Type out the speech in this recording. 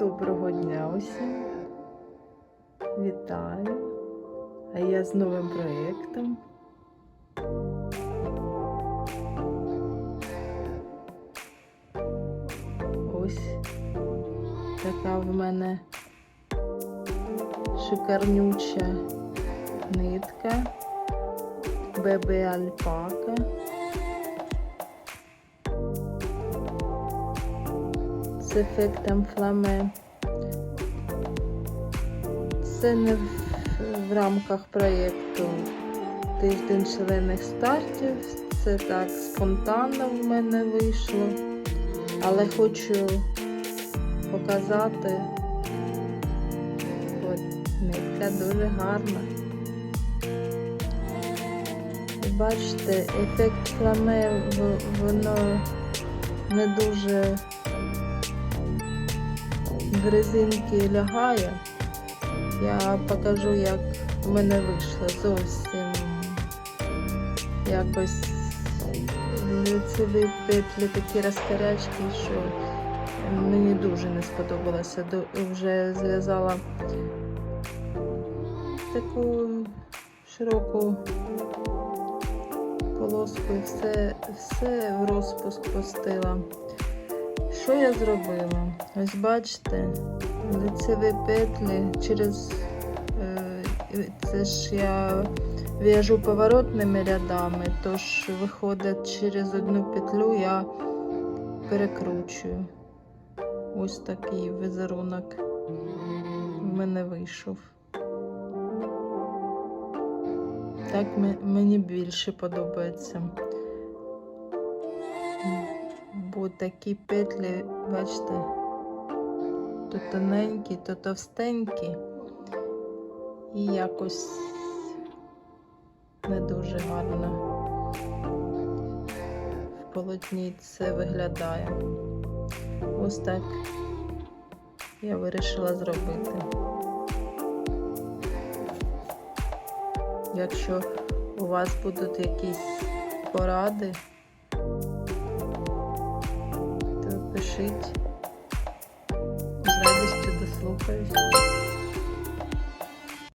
Доброго дня усім. Вітаю. А я з новим проєктом. Ось така в мене шикарнюча нитка. ББ Альпака. З ефектом фламе. Це не в, в рамках проєкту Тиждень шалених стартів. Це так спонтанно в мене вийшло. Але хочу показати. От нитка дуже гарна. Бачите, ефект фламе воно не дуже резинки лягає. Я покажу, як в мене вийшло зовсім якось лицеві петлі такі розкарячки, що мені дуже не сподобалося. Вже зв'язала таку широку полоску і все, все в розпуск пустила. Що я зробила? Ось бачите, лицеві петлі через е, це ж я в'яжу поворотними рядами, тож виходить через одну петлю я перекручую. Ось такий візерунок в мене вийшов. Так мені більше подобається. Бо такі петлі, бачите, то тоненькі, то товстенькі. І якось не дуже гарно в полотні це виглядає. Ось так я вирішила зробити. Якщо у вас будуть якісь поради, пишіть. З радістю дослухаюсь.